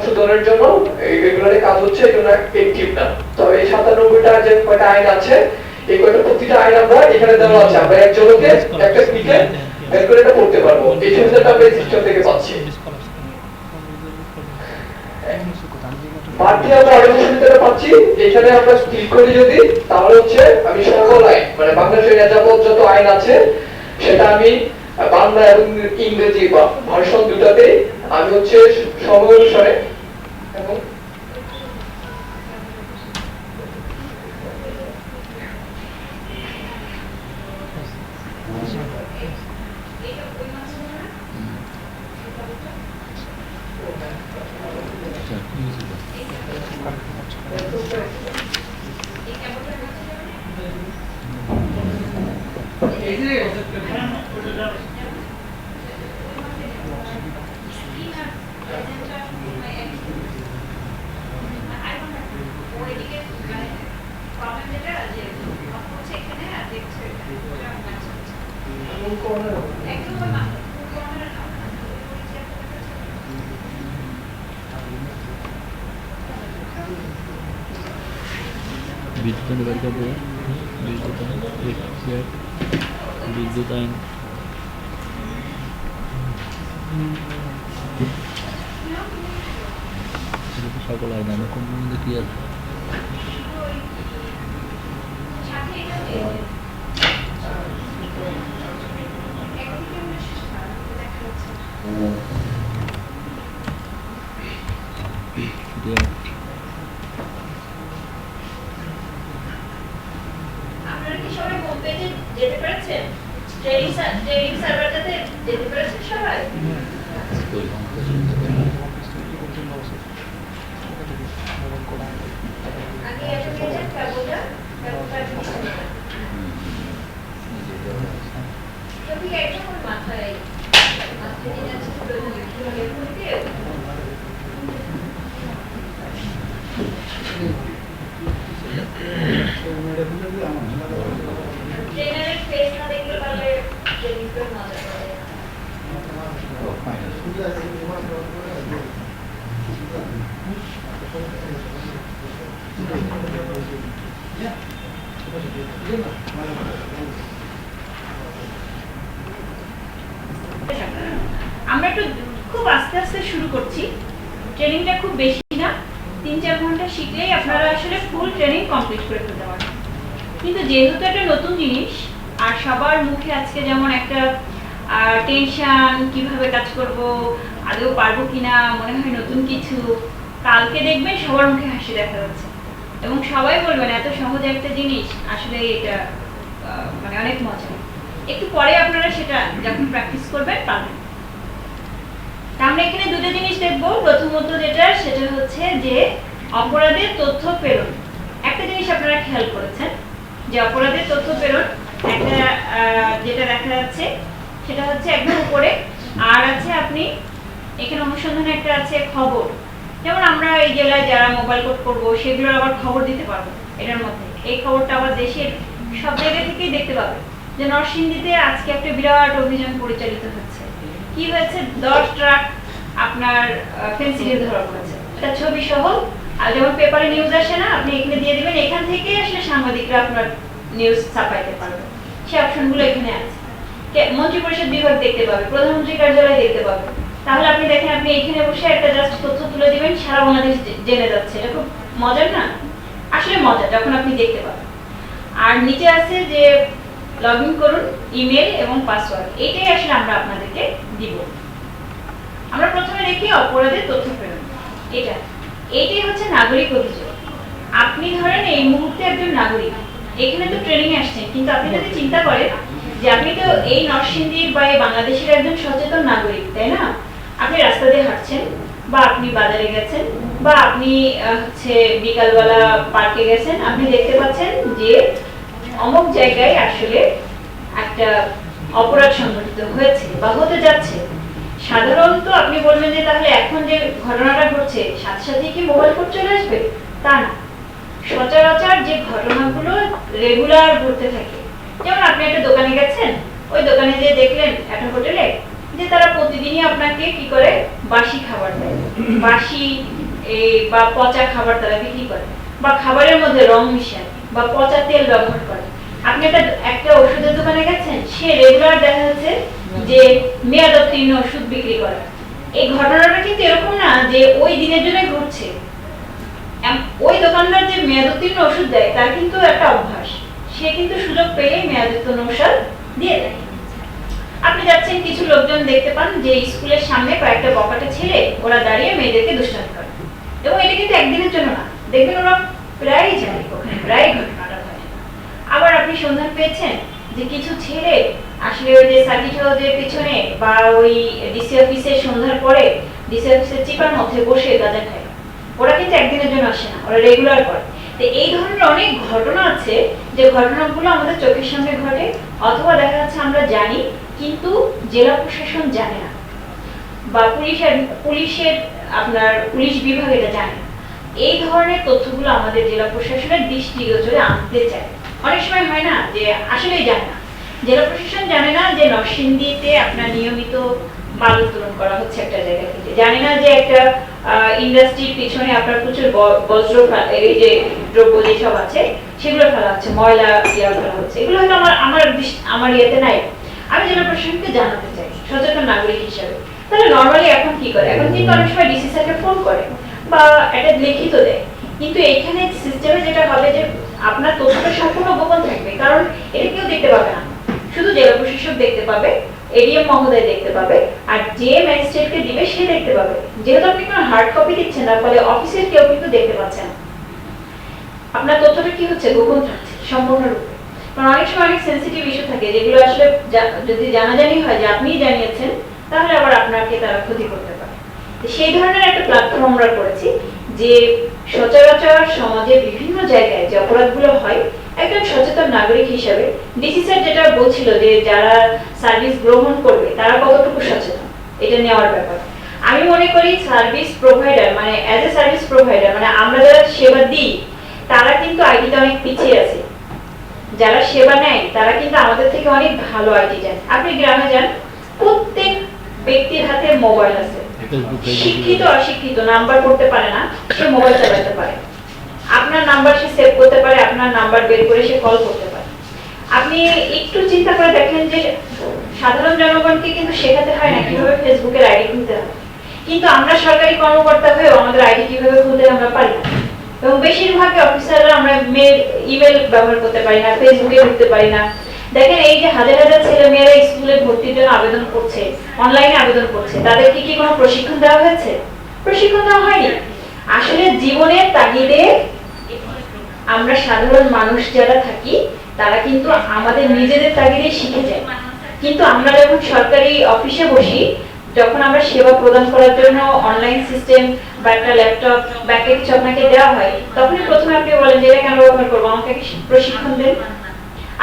সংশোধনের জন্য এগুলোর কাজ হচ্ছে জন্য একটিভ না তবে এই সাতানব্বইটা যে কয়টা আইন আছে, এই কয়টা প্রতিটা আইন আমরা এখানে দেওয়া আছে। আমরা একজনকে একটা ক্লিকে বের করে এটা পড়তে পারব। এই সুবিধাটা আমরা এই সিস্টেম থেকে পাচ্ছি। বাড়তি আমরা আরও সুবিধাটা পাচ্ছি এখানে আমরা ক্লিক করি যদি, তাহলে হচ্ছে আমি সকল আইন মানে বাংলাদেশের যাবত যত আইন আছে, সেটা আমি বাংলা এবং ইংরেজি বা ভার্সন দুটাতে আমি হচ্ছে সময় অনুসারে এবং বিদ্যুৎ আইন বের বিদ্যুৎ আইন। বিদ্যুৎ আইন সকল আইন আমি কোন কি আছে এটা আপনারা কি সবাই হোম পেজে যেতে পেরেছেন ট্রেনিং সার্ভারটাতে যেতে পেরেছেন সবাই ওই আগে এটা নিয়ে যান কাগজটা কাগজটা নিয়ে যান। যদি একদম মাথায় মাথায় নিয়ে যাচ্ছে প্রয়োজন কীভাবে করতে ট্রেনারের ফেস না দেখলে পারলে ট্রেনিং করে মজা করে আমরা একটু খুব আস্তে আস্তে শুরু করছি। ট্রেনিংটা খুব বেশি না। তিন চার ঘণ্টা শিখলেই আপনারা আসলে ফুল ট্রেনিং কমপ্লিট করে ফেলতে পারবেন। কিন্তু যেহেতু একটা নতুন জিনিস, আর সবার মুখে আজকে যেমন একটা টেনশন কীভাবে কাজ করব, আদৌ পারব কিনা, মনে হয় নতুন কিছু কালকে দেখবেন সবার মুখে হাসি দেখা যাচ্ছে। এবং সবাই বলবেন, এত সহজ একটা জিনিস, আসলে এটা মানে অনেক মজা। একটু পরে আপনারা সেটা যখন প্র্যাকটিস করবেন পাবেন। তা আমরা এখানে দুটো জিনিস দেখব। প্রথমত যেটা, সেটা হচ্ছে যে অপরাধের তথ্য প্রেরণ। একটা জিনিস আপনারা খেয়াল করেছেন, যে অপরাধের তথ্য প্রেরণ একটা যেটা দেখা যাচ্ছে, সেটা হচ্ছে একদম উপরে। আর আছে আপনি, এখানে অনুসন্ধানে একটা আছে খবর। যেমন আমরা এই জেলায় যারা মোবাইল কোড করব, সেগুলোর আবার খবর দিতে পারব, এটার মধ্যে। এই খবরটা আবার দেশের সব জায়গা থেকেই দেখতে পাবে যে নরসিংদীতে আজকে একটা বিরাট অভিযান পরিচালিত হচ্ছে। কি হয়েছে? দশ ট্রাক আপনার ফেন্সিডিল ধরা পড়েছে। এটা ছবি সহ, আর যেমন পেপারে নিউজ আসে না, আপনি এখানে দিয়ে দিবেন, এখান থেকে আসলে সাংবাদিকরা আপনার নিউজ ছাপাইতে পারবে। সে অপশনগুলো এখানে আছে। কে- মন্ত্রী পরিষদ বিভাগ দেখতে পাবে, প্রধানমন্ত্রী কার্যালয় দেখতে পাবে। তাহলে আপনি দেখেন, আপনি এখানে বসে একটা জাস্ট তথ্য তুলে দিবেন, সারা বাংলাদেশ জেনে যাচ্ছে। এটা খুব মজার না? আসলে মজা যখন আপনি দেখতে পাবেন। আর নিচে আছে যে লগ করুন ইমেল এবং পাসওয়ার্ড এইটাই আসলে আমরা আপনাদেরকে দিব। আমরা প্রথমে দেখি অপরাধের তথ্য প্রেরণ এটা এইটাই হচ্ছে নাগরিক অভিযোগ। আপনি ধরেন, এই মুহূর্তে একজন নাগরিক। এখানে তো ট্রেনিং আসছেন, কিন্তু আপনি যদি চিন্তা করেন যে আপনি তো এই নরসিংদীর বা এই বাংলাদেশের একজন সচেতন নাগরিক, তাই না? আপনি রাস্তা দিয়ে হাঁটছেন, বা আপনি বাজারে গেছেন, বা আপনি হচ্ছে বিকালবেলা পার্কে গেছেন, আপনি দেখতে পাচ্ছেন যে অমুক জায়গায় আসলে একটা অপরাধ সংঘটিত হয়েছে বা হতে যাচ্ছে। সাধারণত আপনি বলবেন যে, তাহলে এখন যে ঘটনাটা ঘটছে সাথে সাথে কি মোবাইল ফোন চলে আসবে? তা না। সচরাচর যে ঘটনাগুলো রেগুলার ঘটতে থাকে, যেমন আপনি একটা দোকানে গেছেন, ওই দোকানে যে দেখলেন, একটা হোটেলে যে তারা প্রতিদিনই আপনাকে কি করে? বাসি খাবার দেয়। বাসি বা পচা খাবার তারা বিক্রি করে? বা খাবারের মধ্যে রং মিশায় বা পচা তেল ব্যবহার করে। আপনি একটা একটা ওষুধের দোকানে গেছেন, সে রেগুলার দেখা যাচ্ছে যে মেয়াদ উত্তীর্ণ ওষুধ বিক্রি করে। এই ঘটনাটা কিন্তু এরকম না যে ওই দিনের জন্য ঘটছে। ওই দোকানদার যে মেয়াদ উত্তীর্ণ ওষুধ দেয়, তার কিন্তু একটা অভ্যাস। সে কিন্তু সুযোগ পেলেই মেয়াদ উত্তীর্ণ ওষুধ দিয়ে দেয়। আপনি যাচ্ছেন, কিছু লোকজন দেখতে পান যে স্কুলের সামনে কয়েকটা বকাটে ছেলে, ওরা দাঁড়িয়ে মেয়েদেরকে দুষ্টামি করে। এবং এটা কিন্তু একদিনের জন্য না। দেখবেন ওরা প্রায় যায়, ওখানে প্রায় ঘটনাটা ঘটে আবার আপনি সন্ধান পেয়েছেন যে কিছু ছেলে আসলে ওই যে সার্কিট হাউসের পিছনে বা ওই ডিসি অফিসের সন্ধ্যার পরে, ডিসি অফিসের চিপার মধ্যে বসে গাঁজা খায়। ওরা কিন্তু একদিনের জন্য আসে না, ওরা রেগুলার করে। তো এই ধরনের অনেক ঘটনা আছে, যে ঘটনাগুলো আমাদের চোখের সামনে ঘটে, অথবা দেখা যাচ্ছে আমরা জানি কিন্তু জেলা প্রশাসন জানে না বা পুলিশের পুলিশের আপনার পুলিশ বিভাগ এটা জানে এই ধরনের তথ্যগুলো আমাদের জেলা প্রশাসনের দৃষ্টিগোচরে আনতে চায়। অনেক সময় হয় না যে আসলেই জানে না। জেলা প্রশাসন জানে না যে নরসিংদীতে আপনার নিয়মিত মাল উত্তোলন করা হচ্ছে একটা জায়গা থেকে। জানে না যে একটা ইন্ডাস্ট্রির পিছনে আপনার প্রচুর বজ্র এই যে দ্রব্য যেসব আছে, সেগুলো ফেলা হচ্ছে, ময়লা ইয়া ফেলা হচ্ছে। এগুলো হয়তো আমার আমার দৃষ্টি- আমার ইয়েতে নাই। আমি জেলা প্রশাসনকে জানাতে চাই, সচেতন নাগরিক হিসাবে। তাহলে নর্মালি এখন কি করে? এখন কিন্তু অনেক সময় ডিসি স্যারকে ফোন করে বা একটা লিখিত দেয়। কিন্তু এখানে সিস্টেমে যেটা হবে যে আপনার তথ্যটা সম্পূর্ণ গোপন থাকবে, কারণ এটা কেউ দেখতে পাবে না। শুধু জেলা প্রশাসক দেখতে পাবে এডিএম মহোদয় দেখতে পাবে, আর যে ম্যাজিস্ট্রেটকে দিবে সে দেখতে পাবে। যেহেতু আপনি কোনো হার্ড কপি দিচ্ছেন না, ফলে অফিসের কেউ কিন্তু দেখতে পাচ্ছে না। আপনার তথ্যটা কি হচ্ছে? গোপন থাকছে, সম্পূর্ণরূপে। অনেক সময় অনেক সেন্সিটিভ ইস্যু থাকে, যেগুলো আসলে যদি জানাজানি হয় যে আপনিই জানিয়েছেন, তাহলে আবার আপনাকে তারা ক্ষতি করতে পারে। সেই ধরনের একটা প্ল্যাটফর্ম আমরা করেছি যে সচরাচর সমাজে বিভিন্ন জায়গায় যে অপরাধগুলো হয়, একজন সচেতন নাগরিক হিসেবে ডিসি স্যার যেটা বলছিল যে যারা সার্ভিস গ্রহণ করবে, তারা কতটুকু সচেতন? এটা নেওয়ার ব্যাপার। আমি মনে করি সার্ভিস প্রোভাইডার মানে অ্যাজ এ সার্ভিস প্রোভাইডার মানে আমরা যারা সেবা দিই, তারা কিন্তু আইটিতে অনেক পিছিয়ে আছে। যারা সেবা নেয় তারা কিন্তু আমাদের থেকে অনেক ভালো আইটি জানে আপনি গ্রামে যান প্রত্যেক ব্যক্তির হাতে মোবাইল আছে। শিক্ষিত অশিক্ষিত নাম্বার করতে পারে না সে মোবাইল চালাতে পারে। আপনার নাম্বার সে সেভ করতে পারে আপনার নাম্বার বের করে সে কল করতে পারে। আপনি একটু চিন্তা করে দেখেন যে সাধারণ জনগণকে কিন্তু শেখাতে হয় না কীভাবে ফেসবুকের আইডি খুলতে হয়। কিন্তু আমরা সরকারি কর্মকর্তা হয়েও আমাদের আইডি কীভাবে খুলতে আমরা পারি না। এবং বেশিরভাগ অফিসাররা আমরা মেল ইমেল ব্যবহার করতে পারি না ফেসবুকে ঢুকতে পারি না। দেখেন, এই যে হাজার হাজার ছেলে মেয়েরা স্কুলে ভর্তির জন্য আবেদন করছে অনলাইনে আবেদন করছে, তাদেরকে কি কোনো প্রশিক্ষণ দেওয়া হয়েছে? প্রশিক্ষণ দেওয়া হয়নি। আসলে জীবনের তাগিদে আমরা সাধারণ মানুষ যারা থাকি, তারা কিন্তু আমাদের নিজেদের তাগিদে শিখে যায়। কিন্তু আমরা যখন সরকারি অফিসে বসি যখন আমরা সেবা প্রদান করার জন্য অনলাইন সিস্টেম বা একটা ল্যাপটপ বা কিছু আপনাকে দেওয়া হয়, তখনই প্রথমে আপনি বলেন যে, এটা কেন ব্যবহার করব? আমাকে প্রশিক্ষণ দেন?